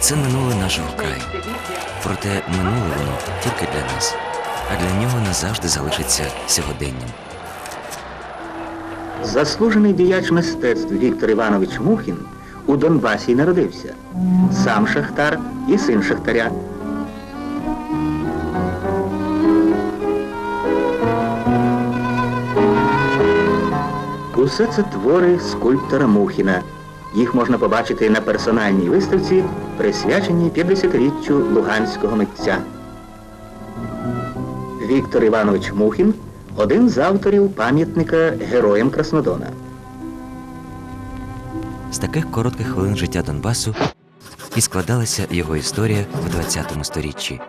Це минуле нашого краю. Проте минуле воно тільки для нас, а для нього назавжди залишиться сьогоденням. Заслужений діяч мистецтв Віктор Іванович Мухін у Донбасі народився. Сам шахтар і син шахтаря. Усе це твори скульптора Мухіна. Їх можна побачити на персональній виставці, присвяченій 50-річчю луганського митця. Віктор Іванович Мухін один з авторів пам'ятника Героям Краснодона. З таких коротких хвилин життя Донбасу і складалася його історія в ХХ сторіччі.